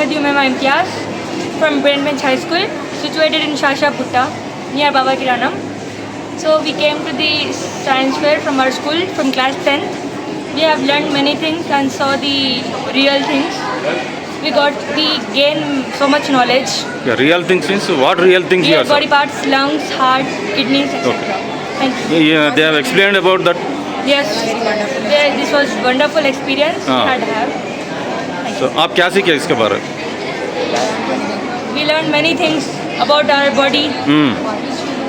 Fatima Imtiaz from Brainbench High School, situated in Shasha Putta, near Baba Kiranam. So we came to the science fair from our school from class 10th. We have learned many things and saw the real things. We got the gain so much knowledge. Real things means what real things Real body parts, lungs, heart, kidneys, etc. Thank you. Yeah, they have explained about that. Yes, yeah, this was wonderful experience we Ah. had have. सो आप क्या सीखे इसके बारे? में we learn many things about our body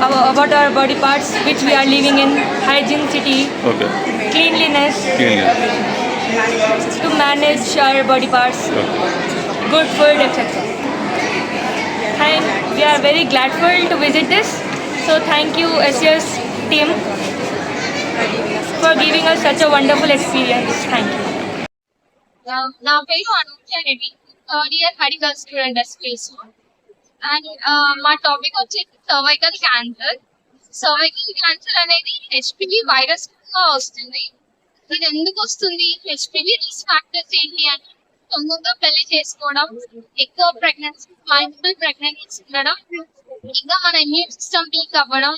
about our body parts which we are living in hygiene city okay cleanliness to manage our body parts good food etcetera and we are very gladful to visit this so thank you S yes team for giving a such a wonderful experience thank you నా- పేరు Anukhya Reddy. Third year medical student SP's and మా topic వచ్చేసి cervical cancer cervical cancer అనేది HPV వైరస్గా వస్తుంది. ఇది ఎందుకు వస్తుంది? హెచ్పివి రిస్క్ ఫ్యాక్టర్స్ ఏంటి అంటే తొందరగా పెళ్ళి చేసుకోవడం ఎక్కువ ప్రెగ్నెన్సీ మల్టిపుల్ ప్రెగ్నెన్సీస్ ఉండడం ఇంకా మన ఇమ్యూన్ సిస్టమ్ వీక్ అవ్వడం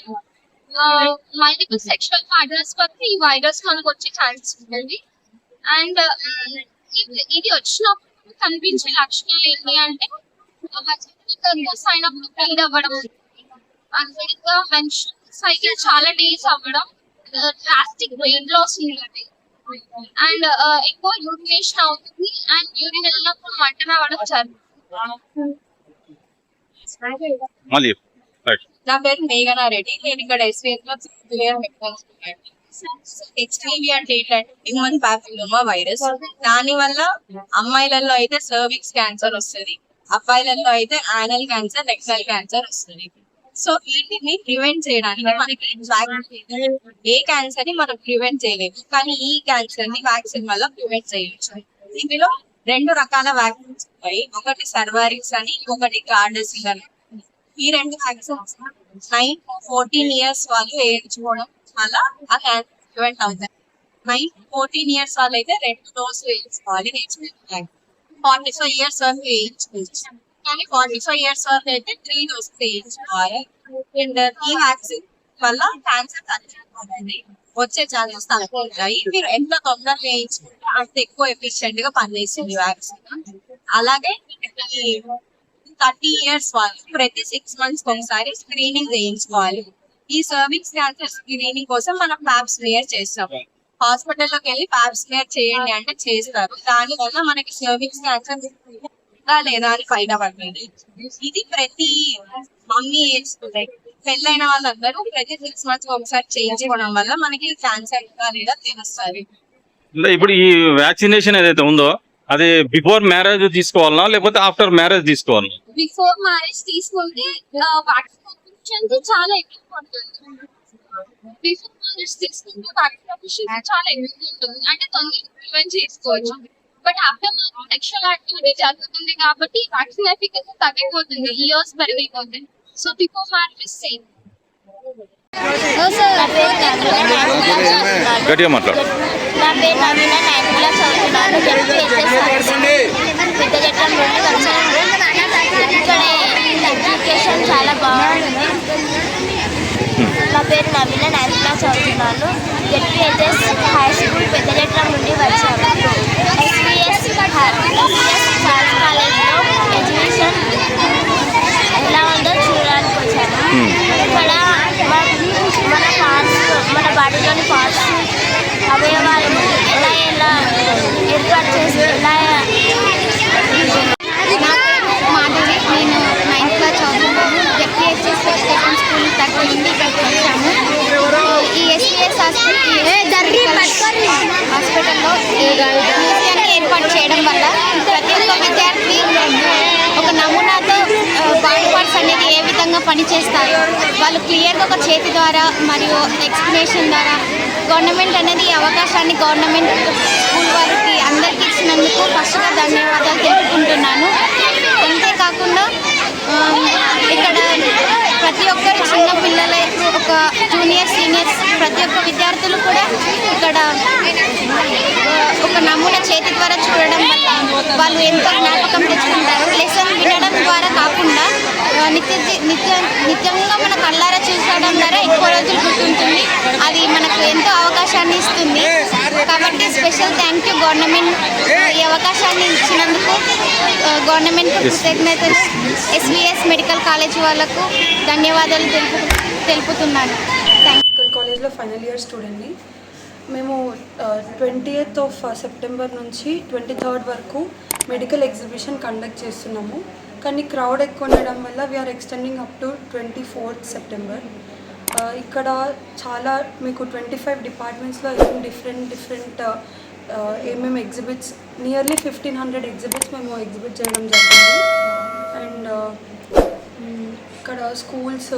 మల్టిపుల్ సెక్షువల్ పార్ట్నర్స్ బట్టి ఈ వైరస్ మనకు వచ్చే ఛాన్సెస్ ఉంటుంది అండ్ ఇది వచ్చినప్పుడు కనిపించే లక్షణాలు ఏంటి అంటే కన్ఫ్యూస్ అయినప్పుడు బ్లీడ్ అవ్వడం అదేవిధంగా మెన్షన్ సైకిల్ చాలా డేస్ అవ్వడం డ్రాస్టిక్ వెయిట్ లాస్ ఉంటుంది అండ్ ఎక్కువ యూరినేషన్ అవుతుంది అండ్ యూరిన్ వెళ్ళినప్పుడు మంట రావడం జరుగుతుంది. నా పేరు మేఘనా రెడ్డి. నేను ఇక్కడ ఎస్వీఎస్లో క్లియర్ హెచ్ఐవి అంటే ఏంటంటే హ్యూమన్ ప్యాపిలోమా వైరస్ దాని వల్ల అమ్మాయిలలో అయితే సర్విక్స్ క్యాన్సర్ వస్తుంది. అబ్బాయిలలో అయితే యానల్ క్యాన్సర్ రెక్టల్ క్యాన్సర్ వస్తుంది. సో వీటిని ప్రివెంట్ చేయడానికి మనకి ఏ క్యాన్సర్ని మనం ప్రివెంట్ చేయలేము. కానీ ఈ క్యాన్సర్ని వ్యాక్సిన్ వల్ల ప్రివెంట్ చేయవచ్చు ఇందులో రెండు రకాల వ్యాక్సిన్స్ ఉన్నాయి ఒకటి సర్వారిక్స్ అని ఒకటి కార్డసిల్ అని. ఈ రెండు వ్యాక్సిన్స్ నైన్ ఫోర్టీన్ ఇయర్స్ వాళ్ళు వేయించుకోవడం మళ్ళా ఆ క్యాన్సర్ ప్రివెంట్ అవుతాయి మై ఫోర్టీన్ ఇయర్స్ వాళ్ళు అయితే రెండు డోస్ వేయించుకోవాలి నేర్చుకుంటారు ఫార్టీ ఫైవ్ ఇయర్స్ వరకు వేయించుకోవచ్చు కానీ ఫార్టీ ఫైవ్ ఇయర్స్ వరకు అయితే త్రీ డోసెస్ వేయించుకోవాలి అండ్ ఈ వ్యాక్సిన్ వల్ల క్యాన్సర్ తగ్గిపోతుంది వచ్చే ఛాన్సెస్ తక్కువ మీరు ఎంత తొందరగా వేయించుకుంటే అంత ఎక్కువ ఎఫిషియెంట్గా పనిచేసింది వ్యాక్సిన్ అలాగే థర్టీ ఇయర్స్ వాళ్ళు ప్రతి సిక్స్ మంత్స్ ఒకసారి స్క్రీనింగ్ చేయించుకోవాలి. ఈ సర్విక్స్ క్యాన్సర్ స్క్రీనింగ్ కోసం మనం ప్యాప్ స్మియర్ చేస్తాం. హాస్పిటల్లోకి వెళ్ళి ప్యాప్ స్మియర్ చేయండి అంటే చేస్తారు. దాని వల్ల మనకి సర్విక్స్ క్యాన్సర్ లేదా అని బయటపడుతుంది ఇది ప్రతి మమ్మీ ఏజ్ పెళ్ళైన వాళ్ళందరూ ప్రతి సిక్స్ మంత్స్ ఒకసారి చేయించుకోవడం వల్ల మనకి క్యాన్సర్ లేదా తెలుస్తుంది. ఇప్పుడు ఈ వ్యాక్సినేషన్ ఏదైతే ఉందో అది బిఫోర్ మ్యారేజ్ తీసుకోవాలనా లేకపోతే ఆఫ్టర్ మ్యారేజ్ తీసుకోవాలనా? బిఫోర్ మ్యారేజ్ తీసుకుంటే వ్యాక్సినేషన్ చాలా ఎక్కువ ఉంటుంది బిఫోర్ మ్యారేజ్ తీసుకుంటే వ్యాక్సినేషన్ చాలా ఎక్కువ ఉంటుంది అంటే తొందరగా ప్రివెంట్ చేసుకోవచ్చు but after marriage sexual activity జరుగుతుంది కాబట్టి వ్యాక్సిన్ ఎఫికసీ తగ్గిపోతుంది ఇయర్స్ పెరిగిపోతుంది సో బిఫోర్ మ్యారేజ్ సేమ్ గట్టిగా మాట్లాడు. నా పేరు నవీన. నైన్త్ క్లాస్ చదువుతున్నాను. జడ్పీహెచ్ఎస్ పెద్ద చట్టం నుండి వచ్చాను ఇక్కడ ఎడ్యుకేషన్ చాలా బాగుంది. నా పేరు నవీన నైన్త్ క్లాస్ చదువుతున్నాను. జడ్పీహెచ్ఎస్ హై స్కూల్ పెద్ద నుండి వచ్చాను. ఎస్విఎస్ ఎస్విఎస్ సాల్స్ కాలేజ్లో ఎడ్యుకేషన్ ఎలా ఉందో చూడడానికి వచ్చాను ఇక్కడ మన మన పార్ట్స్ మన బాడీలోని పార్ట్స్ అవయవాలు ఎలా ఎలా ఏర్పాటు చేసి ఎలా మాధవి నేను నైన్త్ క్లాస్ చదువుతున్నాను జెడ్పిహెచ్ఎస్ సెకండ్ స్కూల్ వచ్చాము ఈ ఎస్పీఎస్ హాస్పిటల్లో ఈ ఏర్పాటు చేయడం వల్ల ప్రతి ఒక్క విద్యార్థి ఒక నమూనాతో బాడీ పార్ట్స్ అనేది ఏ విధంగా పనిచేస్తారు వాళ్ళు క్లియర్గా ఒక చేతి ద్వారా మరియు ఎక్స్ప్లెనేషన్ ద్వారా గవర్నమెంట్ అనేది ఈ అవకాశాన్ని గవర్నమెంట్ స్కూల్ వారికి అందరికీ ఇచ్చినందుకు ఫస్ట్గా ధన్యవాదాలు తెలుపుకుంటున్నాను అంతేకాకుండా ఇక్కడ ప్రతి ఒక్కరు చిన్న పిల్లలే ఒక జూనియర్ సీనియర్స్ ప్రతి ఒక్క విద్యార్థులు కూడా ఇక్కడ ఒక నమూనా చేతి ద్వారా చూడడం వల్ల వాళ్ళు ఎంతో జ్ఞాపకం తెచ్చుకుంటారు. లెసన్ వినడం ద్వారా కాకుండా నిత్య నిత్య నిత్యంగా మన కళ్ళారా చూసడం ద్వారా ఎక్కువ రోజులు గుర్తుంటుంది. అది మనకు ఎంతో అవకాశాన్ని ఇస్తుంది. కాబట్టి స్పెషల్ థ్యాంక్ యూ గవర్నమెంట్ ఈ అవకాశాన్ని ఇచ్చినందుకు గవర్నమెంట్ కృతజ్ఞతలు. ఎస్విఎస్ మెడికల్ కాలేజ్ వాళ్ళకు ధన్యవాదాలు తెలుపు తెలుపుతున్నాను. థ్యాంక్ మెడికల్ కాలేజ్లో ఫైనల్ ఇయర్ స్టూడెంట్ని మేము ట్వంటీ ఎయిత్ ఆఫ్ సెప్టెంబర్ నుంచి ట్వంటీ థర్డ్ వరకు మెడికల్ ఎగ్జిబిషన్ కండక్ట్ చేస్తున్నాము. కానీ క్రౌడ్ ఎక్కువ ఉండడం వల్ల we're extending up to twenty fourth September ఇక్కడ చాలా మీకు ట్వంటీ ఫైవ్ డిపార్ట్మెంట్స్లో ఏం డిఫరెంట్ డిఫరెంట్ ఏమేమి exhibits nearly fifteen hundred exhibits మేము ఎగ్జిబిట్ చేయడం జరిగింది. అండ్ uh, mm, ఇక్కడ schools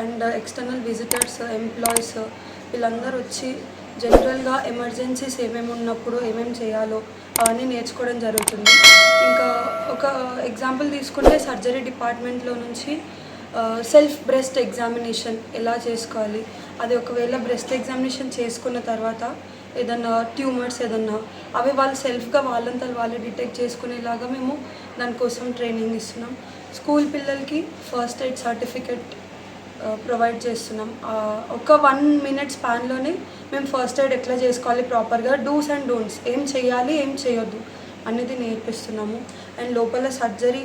and external visitors employees వీళ్ళందరూ వచ్చి జనరల్గా ఎమర్జెన్సీస్ ఏమేమి ఉన్నప్పుడు ఏమేమి చేయాలో అవన్నీ నేర్చుకోవడం జరుగుతుంది. ఇంకా ఒక ఎగ్జాంపుల్ తీసుకుంటే సర్జరీ డిపార్ట్మెంట్లో నుంచి సెల్ఫ్ బ్రెస్ట్ ఎగ్జామినేషన్ ఎలా చేసుకోవాలి? అది ఒకవేళ బ్రెస్ట్ ఎగ్జామినేషన్ చేసుకున్న తర్వాత ఏదన్నా ట్యూమర్స్ ఏదన్నా అవి వాళ్ళు సెల్ఫ్గా వాళ్ళంతా వాళ్ళు డిటెక్ట్ చేసుకునేలాగా మేము దానికోసం ట్రైనింగ్ ఇస్తున్నాం. స్కూల్ పిల్లలకి ఫస్ట్ ఎయిడ్ సర్టిఫికెట్ ప్రొవైడ్ చేస్తున్నాం. ఒక వన్ మినిట్ స్పాన్లోనే మేము ఫస్ట్ ఎయిడ్ ఎట్లా చేసుకోవాలి ప్రాపర్గా డూస్ అండ్ డోంట్స్ ఏం చేయాలి ఏం చేయొద్దు అనేది నేర్పిస్తున్నాము. అండ్ లోపల సర్జరీ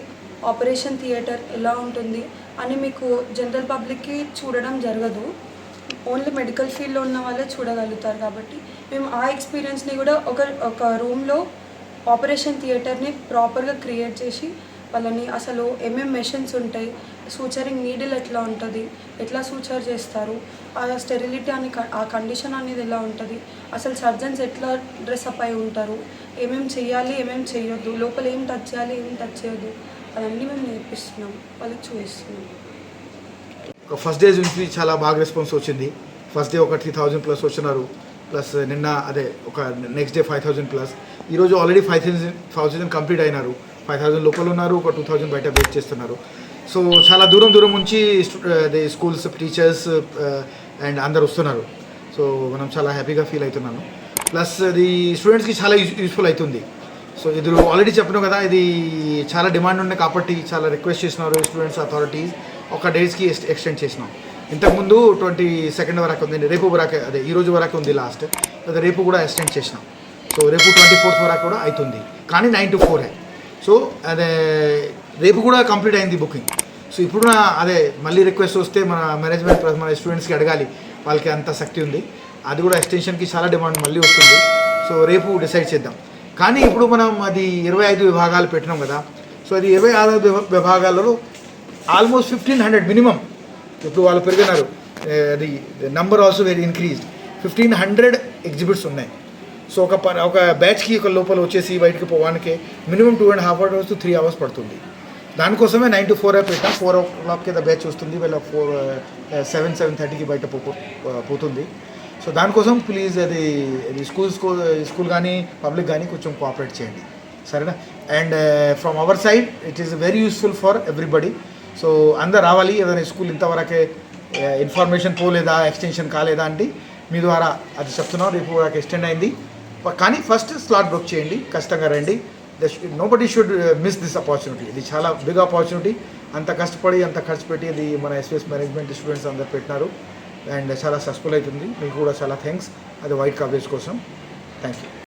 ఆపరేషన్ థియేటర్ ఎలా ఉంటుంది అని మీకు జనరల్ పబ్లిక్కి చూడడం జరగదు. ఓన్లీ మెడికల్ ఫీల్డ్లో ఉన్న వాళ్ళే చూడగలుగుతారు కాబట్టి మేము ఆ ఎక్స్పీరియన్స్ని కూడా ఒక ఒక రూమ్లో ఆపరేషన్ థియేటర్ని ప్రాపర్గా క్రియేట్ చేసి వాళ్ళని అసలు ఏమేమి మెషిన్స్ ఉంటాయి సూచరింగ్ నీడిల్ ఎట్లా ఉంటుంది ఎట్లా సూచర్ చేస్తారు? ఆ స్టెరిలిటీ అని క- ఆ కండిషన్ అనేది ఎలా ఉంటుంది? అసలు సర్జన్స్ ఎట్లా డ్రెస్అప్ అయి ఉంటారు? ఏమేమి చేయాలి ఏమేమి చేయొద్దు లోపల ఏం టచ్ చేయాలి? ఏం టచ్ చేయొద్దు? అవన్నీ మేము నేర్పిస్తున్నాం. వాళ్ళకి చూపిస్తున్నాం. ఒక ఫస్ట్ డే నుంచి చాలా బాగా రెస్పాన్స్ వచ్చింది. ఫస్ట్ డే ఒక త్రీ థౌజండ్ ప్లస్ వచ్చినారు. ప్లస్ నిన్న అదే ఒక next day five thousand plus ఈరోజు already five thousand five thousand complete అయినారు. ఫైవ్ థౌజండ్ లోపల ఉన్నారు ఒక టూ థౌజండ్ బయట వెయిట్ చేస్తున్నారు. సో చాలా దూరం దూరం నుంచి అదే స్కూల్స్ టీచర్స్ అండ్ అందరు వస్తున్నారు. సో మనం చాలా హ్యాపీగా ఫీల్ అవుతున్నాను ప్లస్ అది స్టూడెంట్స్కి చాలా యూస్ఫుల్ అవుతుంది. సో ఇది ఆల్రెడీ చెప్పినాం కదా ఇది చాలా డిమాండ్ ఉంది కాబట్టి చాలా రిక్వెస్ట్ చేసినారు స్టూడెంట్స్ అథారిటీస్. ఒక డేస్కి ఎక్స్టెండ్ చేసినాం. ఇంతకుముందు ట్వంటీ సెకండ్ వరకు ఉంది రేపు వరకు అదే ఈ రోజు వరకు ఉంది లాస్ట్. అదే రేపు కూడా ఎక్స్టెండ్ చేసినాం. సో రేపు ట్వంటీ ఫోర్త్ వరకు కూడా అవుతుంది. కానీ నైన్ టు ఫోర్ సో అదే రేపు కూడా కంప్లీట్ అయింది బుకింగ్. సో ఇప్పుడు నా అదే మళ్ళీ రిక్వెస్ట్ వస్తే మన మేనేజ్మెంట్ ప్లస్ మన స్టూడెంట్స్కి అడగాలి. వాళ్ళకి అంత శక్తి ఉంది. అది కూడా ఎక్స్టెన్షన్కి చాలా డిమాండ్ మళ్ళీ వస్తుంది. సో రేపు డిసైడ్ చేద్దాం. కానీ ఇప్పుడు మనం అది ఇరవై ఐదు విభాగాలు పెట్టినాం కదా. సో అది ఇరవై ఆరు విభాగాలలో ఆల్మోస్ట్ ఫిఫ్టీన్ హండ్రెడ్ మినిమం ఇప్పుడు వాళ్ళు పెరిగినారు. అది number also very increase fifteen hundred exhibits ఉన్నాయి. సో ఒక ఒక బ్యాచ్కి ఒక లోపల వచ్చేసి బయటకు పోవడానికి minimum two and half hours to three hours పడుతుంది. దానికోసమే నైన్ టు ఫోర్ పెట్టాం. ఫోర్ ఓ క్లాక్ కింద బ్యాచ్ వస్తుంది. వీళ్ళ ఫోర్ సెవెన్ సెవెన్ థర్టీకి బయట పో పోతుంది. సో దానికోసం ప్లీజ్ అది అది స్కూల్ స్కూల్ స్కూల్ కానీ పబ్లిక్ కానీ కొంచెం కోఆపరేట్ చేయండి. సరేనా? And from our side it is very useful for everybody. So అందరు రావాలి. ఏదైనా స్కూల్ ఇంతవరకే ఇన్ఫర్మేషన్ పోలేదా ఎక్స్టెన్షన్ కాలేదా అంటే మీ ద్వారా అది చెప్తున్నాం. రేపు ఎక్స్టెండ్ అయింది. కానీ ఫస్ట్ స్లాట్ బుక్ చేయండి. ఖచ్చితంగా రండి. Nobody should miss this opportunity ఇది చాలా బిగ్ ఆపర్చునిటీ అంత కష్టపడి అంత ఖర్చు పెట్టి ఇది మన ఎస్ఎస్ మేనేజ్మెంట్ స్టూడెంట్స్ అందరు పెట్టినారు. అండ్ చాలా సక్సెస్ఫుల్ అవుతుంది. మీకు కూడా చాలా థ్యాంక్స్ అది వైట్ కవరేజ్ కోసం. Thank you